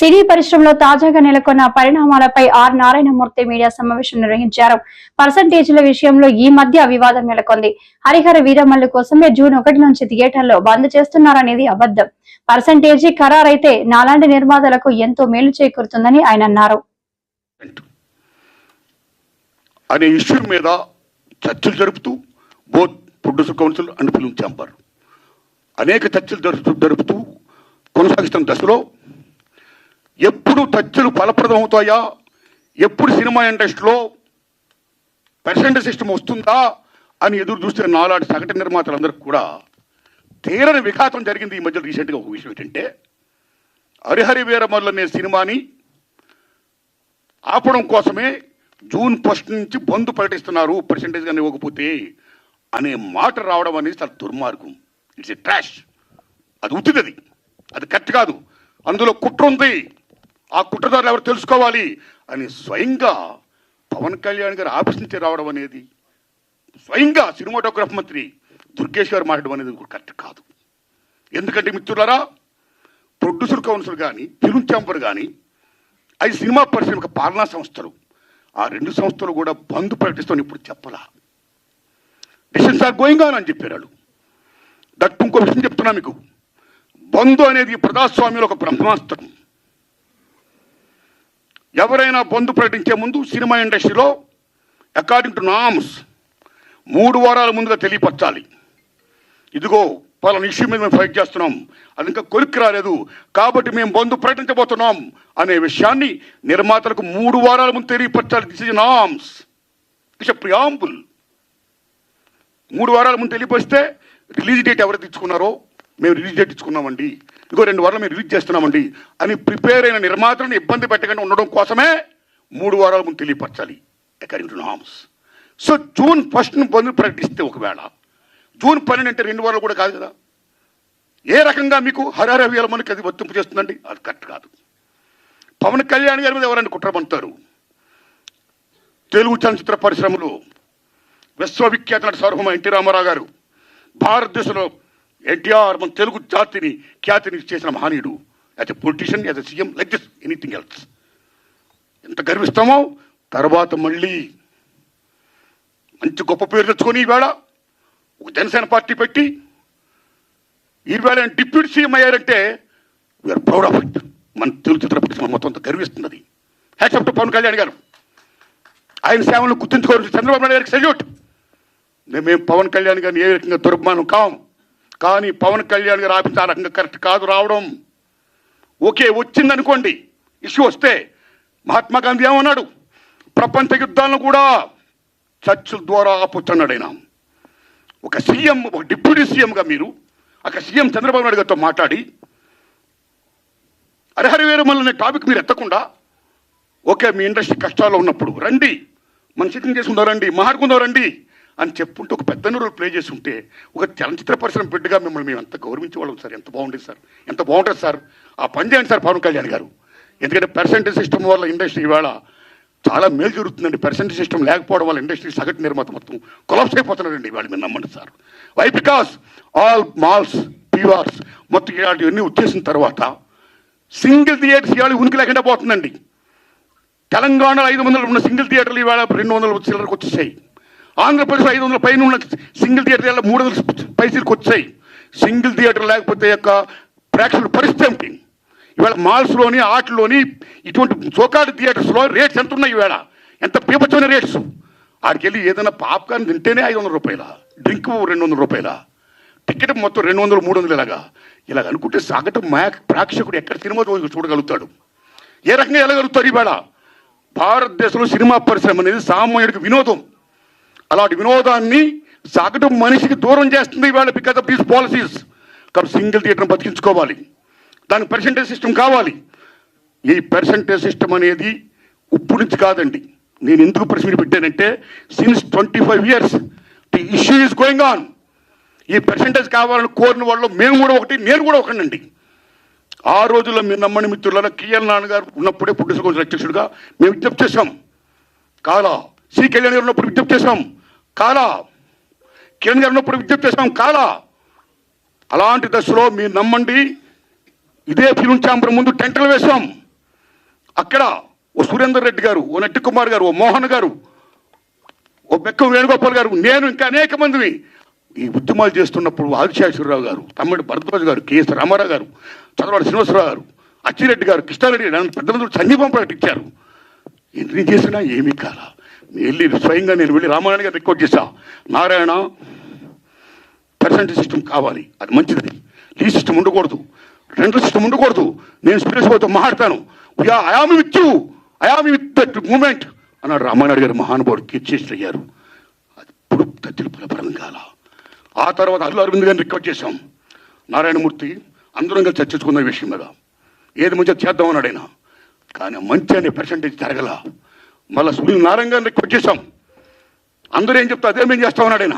సినీ పరిశ్రమలో తాజాగా నెలకొన్న పరిణామాలపై ఆర్ నారాయణమూర్తి మీడియా సమావేశం నిర్వహించారు. పర్సంటేజీల విషయంలో ఈ మధ్య వివాదం నెలకొంది. హరిహర వీరమల్లు కోసమే జూన్ ఒకటి నుంచి థియేటర్లో బంద్ చేస్తున్నారనేది అబద్ధం. పర్సంటేజీ ఖరారైతే నాలాంటి నిర్మాతలకు ఎంతో మేలు చేకూరుతుందని ఆయన అన్నారు. అనే ఇష్యూ మీద చర్చలు జరుపుతూ both producer council and film chamber అనేక చర్చలు జరుపుతూ కొనసాగిస్తున్న దశలో ఎప్పుడు చర్చలు ఫలప్రదం అవుతాయా ఎప్పుడు సినిమా ఇండస్ట్రీలో పర్సెంటేజ్ సిస్టమ్ వస్తుందా అని ఎదురు చూస్తే నాలాంటి సగటు నిర్మాతలందరికీ కూడా తీరని విఘాతం జరిగింది ఈ మధ్య రీసెంట్గా ఒక విషయం ఏంటంటే హరిహరి వీరమల్లు అనే సినిమాని ఆపడం కోసమే జూన్ ఫస్ట్ నుంచి బంద్ ప్రకటిస్తున్నారు పర్సంటేజ్ కానీ ఇవ్వకపోతే అనే మాట రావడం అనేది చాలా దుర్మార్గం. ఇట్స్ ఎ ట్రాష్ అది ఉత్తిది అది. అది కరెక్ట్ కాదు. అందులో కుట్ర ఉంది. ఆ కుట్రదారులు ఎవరు తెలుసుకోవాలి? అని స్వయంగా పవన్ కళ్యాణ్ గారు ఆఫీస్ నుంచి రావడం అనేది స్వయంగా సినిమాటోగ్రఫ్ మంత్రి దుర్గేష్ గారు మాట్లాడడం అనేది కూడా కరెక్ట్ కాదు. ఎందుకంటే మిత్రులారా ప్రొడ్యూసర్ కౌన్సిల్ కానీ ఫిల్మ్ ఛాంబర్ కానీ అది సినిమా పరిశ్రమ పాలనా సంస్థలు. ఆ రెండు సంస్థలు కూడా బంద్ ప్రకటిస్తామని ఇప్పుడు చెప్పలా. డిసిషన్స్ ఆర్ గోయింగ్ ఆన్ అని చెప్పారు వాళ్ళు. దట్ ఇంకో విషయం చెప్తున్నా మీకు. బంధు అనేది ప్రజాస్వామ్యంలో ఒక బ్రహ్మాస్త్రం. ఎవరైనా బంధు ప్రకటించే ముందు సినిమా ఇండస్ట్రీలో అకార్డింగ్ టు నామ్స్ మూడు వారాల ముందుగా తెలియపరచాలి. ఇదిగో పలానా ఇష్యూ మీద మేము ఫైట్ చేస్తున్నాం. అది ఇంకా కొలిక్కి రాలేదు. కాబట్టి మేము బంధు ప్రకటించబోతున్నాం అనే విషయాన్ని నిర్మాతలకు మూడు వారాల ముందు తెలియపరచాలి. This is norms this preamble మూడు వారాల ముందు తెలియపరిస్తే రిలీజ్ డేట్ ఎవరు తెచ్చుకున్నారో మేము రిలీజ్ డేట్ ఇచ్చుకున్నామండి. ఇంకో రెండు వారాలు మేము రిలీజ్ చేస్తున్నామండి. అని ప్రిపేర్ అయిన నిర్మాతలను ఇబ్బంది పెట్టకుండా ఉండడం కోసమే మూడు వారాల ముందు తెలియపరచాలి. According to norms so June ఫస్ట్ను బంధువులు ప్రకటిస్తే ఒకవేళ జూన్ పన్నెండు అంటే రెండు వారాలు కూడా కాదు కదా. ఏ రకంగా మీకు హరహర మనకి అది వర్తింపు చేస్తుందండి? అది కరెక్ట్ కాదు. పవన్ కళ్యాణ్ గారి మీద ఎవరైనా కుట్రమంటారు తెలుగు చలనచిత్ర పరిశ్రమలో విశ్వవిఖ్యాత నటి సార్వభౌమ ఎన్టీ రామారావు గారు భారతదేశంలో ఎన్టీఆర్ మన తెలుగు జాతిని ఖ్యాతిని చేసిన మహనీయుడు. As a politician as a CM like this anything else ఎంత గర్విస్తామో? తర్వాత మళ్ళీ మంచి గొప్ప పేరు తెచ్చుకొని ఈవేళ ఒక జనసేన పార్టీ పెట్టి ఈవేళ డిప్యూటీ సీఎం అయ్యారంటే వీఆర్ ప్రౌడ్ ఆఫ్ ఇట్ మన తెలుగు చిత్ర పరిశ్రమ మొత్తం అంత గర్విస్తున్నది. హ్యాట్స్ టు పవన్ కళ్యాణ్ గారు. ఆయన సేవలను గుర్తుంచుకోవాల్సి చంద్రబాబు నాయుడు గారికి సెల్యూట్ మేమేం పవన్ కళ్యాణ్ గారిని ఏ రకంగా దుర్మానం కాం? కానీ పవన్ కళ్యాణ్ గారు ఆఫీస్ ఆ రకంగా కరెక్ట్ కాదు రావడం. ఓకే వచ్చిందనుకోండి ఇష్యూ వస్తే మహాత్మా గాంధీ ఏమన్నాడు? ప్రపంచ యుద్ధాలను కూడా చర్చల ద్వారా ఆపొచ్చన్నాడు ఆయన ఒక సీఎం ఒక డిప్యూటీ సీఎంగా మీరు ఒక సీఎం చంద్రబాబు నాయుడు గారితో మాట్లాడి హరిహర వీరమల్లు అనే టాపిక్ మీరు ఎత్తకుండా ఓకే మీ ఇండస్ట్రీ కష్టాల్లో ఉన్నప్పుడు రండి మన సిట్టింగ్ చేసుకుందాం రండి మాట్లాడుకుందాం రండి అని చెప్పుంటే ఒక పెద్ద రోల్ ప్లే చేసి ఉంటే ఒక చలనచిత్ర పరిశ్రమ బిడ్డగా మిమ్మల్ని మేము ఎంత గౌరవించేవాళ్ళం సార్? ఎంత బాగుండేది సార్? ఎంత బాగుంటుంది సార్? ఆ పని చేయండి సార్ పవన్ కళ్యాణ్ గారు. ఎందుకంటే పర్సెంటేజ్ సిస్టమ్ వల్ల ఇండస్ట్రీ ఇవాళ చాలా మేలు జరుగుతుందండి. పర్సెంటేజ్ సిస్టమ్ లేకపోవడం వల్ల ఇండస్ట్రీ సగటు నిర్మాత మొత్తం కొలాప్స్ అయిపోతున్నారండి వాళ్ళు మీరు నమ్మండి sir. Why because all malls PVRs మొత్తం ఇలాంటివన్నీ వచ్చేసిన తర్వాత సింగిల్ థియేటర్స్ ఇవాళ ఉనికి లేకుండా పోతుందండి. తెలంగాణలో ఐదు వందలు ఉన్న సింగిల్ థియేటర్లు ఇవాళ రెండు వందల చిల్లరకు వచ్చేసాయి. ఆంధ్రప్రదేశ్ ఐదు వందల పైన ఉన్న సింగిల్ థియేటర్ ఇవాళ మూడు వందల పైసలకు వచ్చాయి. సింగిల్ థియేటర్ లేకపోతే యొక్క ప్రేక్షకుల పరిస్థితి ఏమిటి? ఇవాళ మాల్స్లోని ఆటల్లోని ఇటువంటి చోకాడు థియేటర్స్లో రేట్స్ ఎంత ఉన్నాయి ఇవాళ. ఎంత పీపచ్చమైన రేట్స్. ఆడికి వెళ్ళి ఏదైనా పాప్కార్న్ తింటేనే ఐదు వందల రూపాయల? డ్రింక్ రెండు వందల రూపాయల? టికెట్ మొత్తం రెండు వందలు మూడు వందలు ఇలాగా ఇలాగ అనుకుంటే సగటు మా ప్రేక్షకుడు ఎక్కడ సినిమా చూ- చూడగలుగుతాడు? ఏ రకంగా వెళ్ళగలుగుతారు ఇవాళ? భారతదేశంలో సినిమా పరిశ్రమ అనేది సామాన్యుడికి వినోదం. అలాంటి వినోదాన్ని సగటు మనిషికి దూరం చేస్తుంది ఇవాళ బికాస్ ఆఫ్ దీస్ పాలసీస్ కాబట్టి సింగిల్ థియేటర్ని బతికించుకోవాలి. దానికి పర్సంటేజ్ సిస్టమ్ కావాలి. ఈ పర్సంటేజ్ సిస్టమ్ అనేది ఇప్పుడు నుంచి కాదండి. నేను ఎందుకు ప్రశ్న పెట్టానంటే since twenty five years the issue is going on ఈ పర్సంటేజ్ కావాలని కోరిన వాళ్ళు మేము కూడా ఒకటి నేను కూడా ఒకనండి ఆ రోజుల్లో మీరు నమ్మని మిత్రులలో కిఎల్ నాన్నగారు ఉన్నప్పుడే ప్రొడ్యూసర్ కౌన్సిల్ అధ్యక్షుడిగా మేము విజ్ఞప్తి చేశాం. కాలా సి కళ్యాణ్ గారు ఉన్నప్పుడు విజ్ఞప్తి చేశాం. కాలా. కిరణ్ గారు విజ్ఞప్తి చేశాం కాలా. అలాంటి దశలో మీరు నమ్మండి. ఇదే ఫిలిం ఛాంబర్ ముందు టెంటలు వేశాం. అక్కడ ఓ సురేందర్ రెడ్డి గారు ఓ నట్టి కుమార్ గారు ఓ మోహన్ గారు ఓ బెక్కం వేణుగోపాల్ గారు నేను ఇంకా అనేక మందిని ఈ ఉద్యమాలు చేస్తున్నప్పుడు ఆదిశేశ్వరరావు గారు తమ్ముడు భరద్వాజ్ గారు కెఎస్ రామారావు గారు చంద్రబాబు శ్రీనివాసరావు గారు అచ్చిరెడ్డి గారు కృష్ణారెడ్డి గారు నన్ను పెద్ద మంది సంఘీపం ప్రకటించారు ఎన్ని చేసినా ఏమీ కాల. వెళ్ళి స్వయంగా నేను వెళ్ళి రామారాయణ గారు రికార్డ్ చేశా. నారాయణ పర్సెంటేజ్ సిస్టమ్ కావాలి. అది మంచిది. లీ సిస్టమ్ ఉండకూడదు. రెండో సిస్టమ్ ఉండకూడదు. నేను స్పీడెస్ పోతే మాట్లాడతాను. I'm with you I'm with that moment అన్నాడు రామానాయుడు గారు మహానుభావుడు కీర్చేసి అయ్యారు. అది ఇప్పుడు తత్తులు ఫలపరం కాల. ఆ తర్వాత అల్లు అరవింద్ గారిని రికార్డ్ చేశాం. నారాయణమూర్తి అందరం కలిసి చర్చించుకున్న విషయం మీద. ఏది మంచిగా చేద్దాం ఆయన. కానీ మంచి అనే పర్సంటేజ్ జరగల. మళ్ళీ సునీల్ నారాయణ గారిని రికార్డ్ చేశాం. అందరూ ఏం చెప్తా అదే మేము చేస్తాం అన్నాడు ఆయన.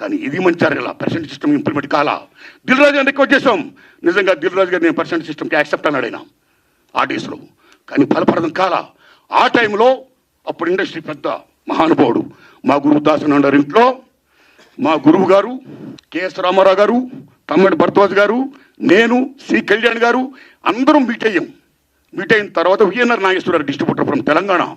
కానీ ఇది మంచి జరగల. పర్సెంట్ సిస్టమ్ ఇంప్లిమెంట్ కాలా. దిల్ రాజు గారిని రిక్వెస్ట్ చేసాం నిజంగా దిల్ రాజు గారు నేను పర్సెంట్ సిస్టమ్కి యాక్సెప్ట్ అన్నాడు ఆయన. ఆ డేస్లో కానీ ఫలప్రదం కాలా. ఆ టైంలో అప్పుడు ఇండస్ట్రీ పెద్ద మహానుభావుడు. మా గురువు దాసన్ అన్నారు ఇంట్లో మా గురువు గారు కెఎస్ రామారావు గారు తమ్మడి భరద్వాజ్ గారు నేను సి కళ్యాణ్ గారు అందరం మీట్ అయ్యాం. మీట్ అయిన తర్వాత VNR Nageswararao distributor from Telangana.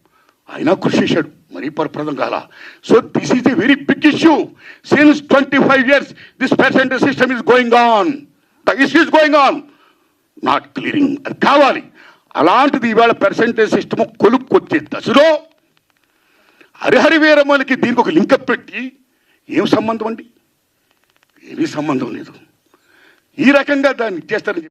ఆయన కృషి చేశాడు. మరీ పరప్రదం కాల. So this is a very big issue since twenty five years this percentage system is going on the issue is going on not clearing అది కావాలి. అలాంటిది ఇవాళ పర్సెంటేజ్ సిస్టమ్ కొలుక్కొచ్చే దశలో. హరిహరి వీరమ్మలకి దీనికి ఒక లింకప్ పెట్టి ఏం సంబంధం అండి? ఏమీ సంబంధం లేదు. ఈ రకంగా దాన్ని చేస్తారని చెప్పి